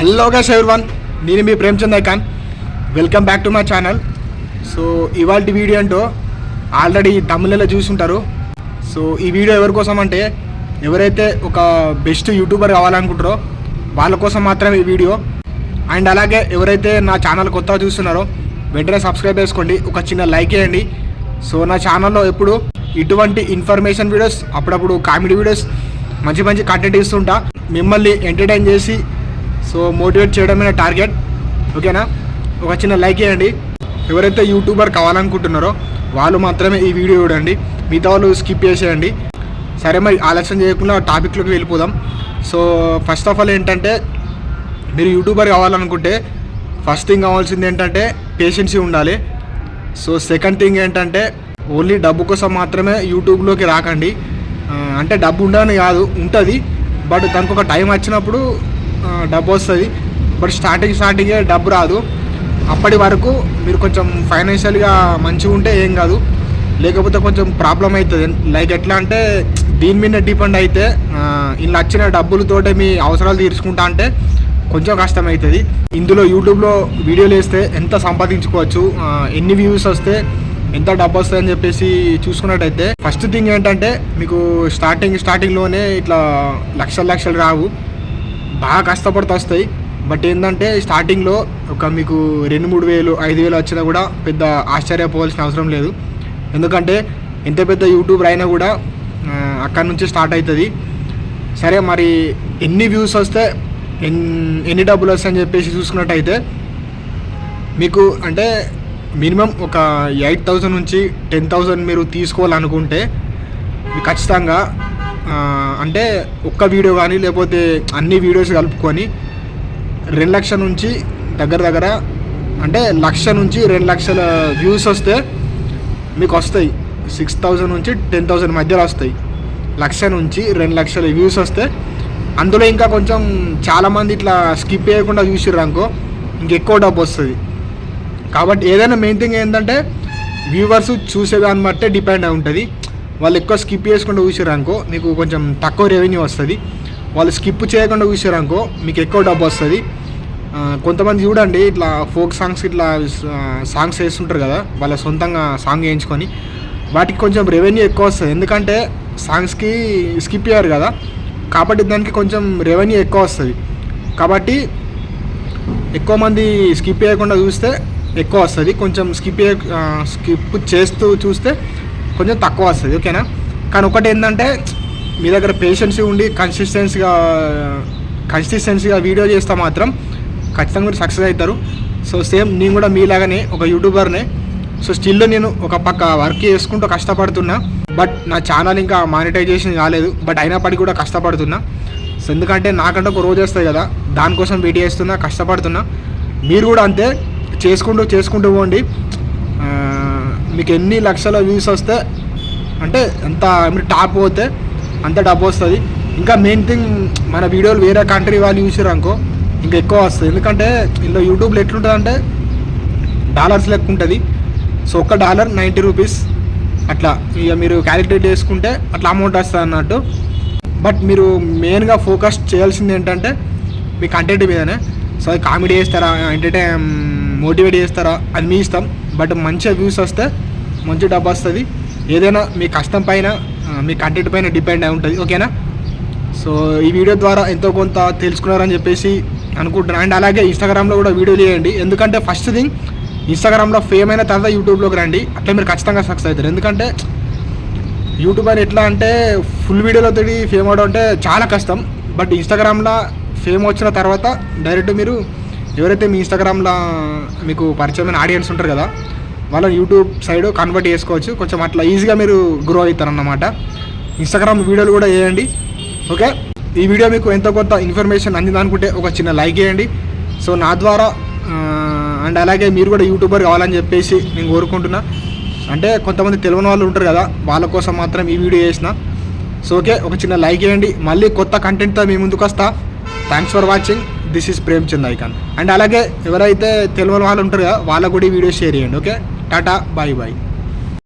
Hello guys one నేను మీ Premchand icon. Welcome back to my channel so ఇవాళ video అంటూ already తమిళలో చూసుంటారు. సో ఈ వీడియో ఎవరి కోసం అంటే ఎవరైతే ఒక బెస్ట్ యూట్యూబర్ కావాలనుకుంటారో వాళ్ళ కోసం మాత్రమే ఈ వీడియో. అండ్ అలాగే ఎవరైతే నా ఛానల్ కొత్తగా చూస్తున్నారో వెంటనే సబ్స్క్రైబ్ చేసుకోండి. ఒక చిన్న లైక్ చేయండి. సో నా ఛానల్లో ఎప్పుడు ఇటువంటి ఇన్ఫర్మేషన్ వీడియోస్ అప్పుడప్పుడు కామెడీ వీడియోస్ మంచి మంచి కంటెంట్ ఇస్తుంటా. మిమ్మల్ని ఎంటర్టైన్ చేసి సో మోటివేట్ చేయడమే టార్గెట్. ఓకేనా? ఒక చిన్న లైక్ చేయండి. ఎవరైతే యూట్యూబర్ కావాలనుకుంటున్నారో వాళ్ళు మాత్రమే ఈ వీడియో చూడండి. మిగతా వాళ్ళు స్కిప్ చేసేయండి. సరే మరి ఆలస్యం చేయకుండా టాపిక్లోకి వెళ్ళిపోదాం. సో ఫస్ట్ ఆఫ్ ఆల్ ఏంటంటే మీరు యూట్యూబర్ కావాలనుకుంటే ఫస్ట్ థింగ్ కావాల్సింది ఏంటంటే పేషెన్సీ ఉండాలి. సో సెకండ్ థింగ్ ఏంటంటే ఓన్లీ డబ్బు కోసం మాత్రమే యూట్యూబ్లోకి రాకండి. అంటే డబ్బు ఉండని కాదు ఉంటుంది. బట్ దానికి ఒక టైం వచ్చినప్పుడు డబ్బు వస్తుంది. బట్ స్టార్టింగ్ స్టార్టింగే డబ్బు రాదు. అప్పటి వరకు మీరు కొంచెం ఫైనాన్షియల్గా మంచిగా ఉంటే ఏం కాదు. లేకపోతే కొంచెం ప్రాబ్లం అవుతుంది లైక్ ఎట్లా అంటే దీని మీద డిపెండ్ అయితే ఇలా వచ్చిన డబ్బులతోటే మీ అవసరాలు తీర్చుకుంటా అంటే కొంచెం కష్టమవుతుంది ఇందులో యూట్యూబ్లో వీడియోలు వేస్తే ఎంత సంపాదించుకోవచ్చు ఎన్ని వ్యూస్ వస్తే ఎంత డబ్బు వస్తాయని చెప్పేసి చూసుకున్నట్టయితే ఫస్ట్ థింగ్ ఏంటంటే మీకు స్టార్టింగ్ స్టార్టింగ్లోనే ఇట్లా లక్షల లక్షలు రావు. బాగా కష్టపడుతూ వస్తాయి బట్ ఏంటంటే స్టార్టింగ్లో ఒక మీకు రెండు మూడు వేలు ఐదు వేలు వచ్చినా కూడా పెద్ద ఆశ్చర్యపోవాల్సిన అవసరం లేదు. ఎందుకంటే ఎంత పెద్ద యూట్యూబర్ అయినా కూడా అక్కడ అక్కడి నుంచి స్టార్ట్ అవుతుంది సరే మరి ఎన్ని వ్యూస్ వస్తే ఎన్ని డబ్బులు వస్తాయని చెప్పేసి చూసుకున్నట్టయితే మీకు అంటే మినిమం ఒక ఎయిట్ థౌజండ్ నుంచి టెన్ థౌజండ్ మీరు తీసుకోవాలనుకుంటే ఖచ్చితంగా అంటే ఒక్క వీడియో కానీ లేకపోతే అన్ని వీడియోస్ కలుపుకొని రెండు లక్షల నుంచి దగ్గర దగ్గర అంటే లక్ష నుంచి రెండు లక్షల వ్యూస్ వస్తే మీకు వస్తాయి. సిక్స్ థౌజండ్ నుంచి టెన్ థౌజండ్ మధ్యలో వస్తాయి. లక్ష నుంచి రెండు లక్షల వ్యూస్ వస్తే అందులో ఇంకా కొంచెం చాలామంది ఇట్లా స్కిప్ చేయకుండా చూసిర్రు అనుకో ఇంకెక్కువ డబ్బు వస్తుంది. కాబట్టి ఏదైనా మెయిన్ థింగ్ ఏంటంటే వ్యూవర్స్ చూసేదాన్ని బట్టే డిపెండ్ అయి ఉంటుంది. వాళ్ళు ఎక్కువ స్కిప్ చేసుకుంటూ చూసారు అనుకో మీకు కొంచెం తక్కువ రెవెన్యూ వస్తుంది. వాళ్ళు స్కిప్ చేయకుండా చూసారు అనుకో మీకు ఎక్కువ డబ్బు వస్తుంది. కొంతమంది చూడండి ఇట్లా ఫోక్ సాంగ్స్ ఇట్లా సాంగ్స్ వేస్తుంటారు కదా వాళ్ళ సొంతంగా సాంగ్ వేయించుకొని వాటికి కొంచెం రెవెన్యూ ఎక్కువ వస్తుంది. ఎందుకంటే సాంగ్స్కి స్కిప్ అయ్యారు కదా కాబట్టి దానికి కొంచెం రెవెన్యూ ఎక్కువ వస్తుంది. కాబట్టి ఎక్కువ మంది స్కిప్ చేయకుండా చూస్తే ఎక్కువ వస్తుంది. కొంచెం స్కిప్ స్కిప్ చేస్తూ చూస్తే కొంచెం తక్కువ వస్తుంది ఓకేనా కానీ ఒకటి ఏంటంటే మీ దగ్గర పేషెన్సీ ఉండి కన్సిస్టెన్సీగా కన్సిస్టెన్సీగా వీడియో చేస్తే మాత్రం ఖచ్చితంగా మీరు సక్సెస్ అవుతారు. సో సేమ్ నేను కూడా మీలాగానే ఒక యూట్యూబర్నే సో స్టిల్ నేను ఒక పక్క వర్క్ చేసుకుంటూ కష్టపడుతున్నా. బట్ నా ఛానల్ ఇంకా మానిటైజేషన్ కాలేదు బట్ అయినప్పటికీ కూడా కష్టపడుతున్నా. సో ఎందుకంటే నాకంటే ఒక రోజు వస్తుంది కదా దానికోసం వెయిట్ చేస్తున్నా కష్టపడుతున్నా. మీరు కూడా అంతే చేసుకుంటూ చేసుకుంటూ పోండి. మీకు ఎన్ని లక్షల వ్యూస్ వస్తే అంటే ఎంత మీరు టాప్ పోతే అంత డబ్బు వస్తుంది. ఇంకా మెయిన్ థింగ్ మన వీడియోలు వేరే కంట్రీ వాళ్ళు చూసారు అనుకో ఇంకా ఎక్కువ వస్తుంది. ఎందుకంటే ఇందులో యూట్యూబ్లో ఎట్లుంటుంది అంటే డాలర్స్ లెక్క ఉంటుంది. సో ఒక్క డాలర్ నైంటీ రూపీస్ అట్లా. ఇక మీరు క్యాలిక్యులేట్ చేసుకుంటే అట్లా అమౌంట్ వస్తుంది అన్నట్టు. బట్ మీరు మెయిన్గా ఫోకస్ చేయాల్సింది ఏంటంటే మీ కంటెంట్ మీదనే. సో అది కామెడీ చేస్తారా ఎంటర్టైన్ మోటివేట్ చేస్తారా అది మీ ఇష్టం. బట్ మంచిగా వ్యూస్ వస్తే మంచి డబ్బు వస్తుంది. ఏదైనా మీ కష్టం పైన మీ కంటెంట్ పైన డిపెండ్ అయి ఉంటుంది. ఓకేనా సో ఈ వీడియో ద్వారా ఎంతో కొంత తెలుసుకున్నారని చెప్పేసి అనుకుంటున్నాను అండ్ అలాగే ఇన్స్టాగ్రామ్లో కూడా వీడియో చేయండి ఎందుకంటే ఫస్ట్ థింగ్ ఇన్స్టాగ్రామ్లో ఫేమ్ అయిన తర్వాత యూట్యూబ్లోకి రండి. అట్లా మీరు ఖచ్చితంగా సక్సెస్ అవుతారు. ఎందుకంటే యూట్యూబ్ అని ఎట్లా అంటే ఫుల్ వీడియోలతో ఫేమ్ అవడం అంటే చాలా కష్టం. బట్ ఇన్స్టాగ్రామ్లో ఫేమ్ వచ్చిన తర్వాత డైరెక్ట్ మీరు ఎవరైతే మీ ఇన్స్టాగ్రామ్లో మీకు పరిచయమైన ఆడియన్స్ ఉంటారు కదా వాళ్ళని యూట్యూబ్ సైడ్ కన్వర్ట్ చేసుకోవచ్చు. కొంచెం అట్లా ఈజీగా మీరు గ్రో అవుతారన్నమాట. ఇన్స్టాగ్రామ్ వీడియోలు కూడా వేయండి. ఓకే ఈ వీడియో మీకు ఎంతో కొంత ఇన్ఫర్మేషన్ అందిందనుకుంటే ఒక చిన్న లైక్ చేయండి సో నా ద్వారా అండ్ అలాగే మీరు కూడా యూట్యూబర్ కావాలని చెప్పేసి నేను కోరుకుంటున్నా. అంటే కొంతమంది తెలియని వాళ్ళు ఉంటారు కదా వాళ్ళ కోసం మాత్రం ఈ వీడియో చేసిన. సో ఓకే ఒక చిన్న లైక్ చేయండి మళ్ళీ కొత్త కంటెంట్తో మీ ముందుకు వస్తా. Thanks for watching this is Prem Chand icon and అలాగే ఎవరైతే తెలియని వాళ్ళు ఉంటారు కదా వాళ్ళకు కూడా ఈ వీడియో షేర్ చేయండి. Okay tata bye bye.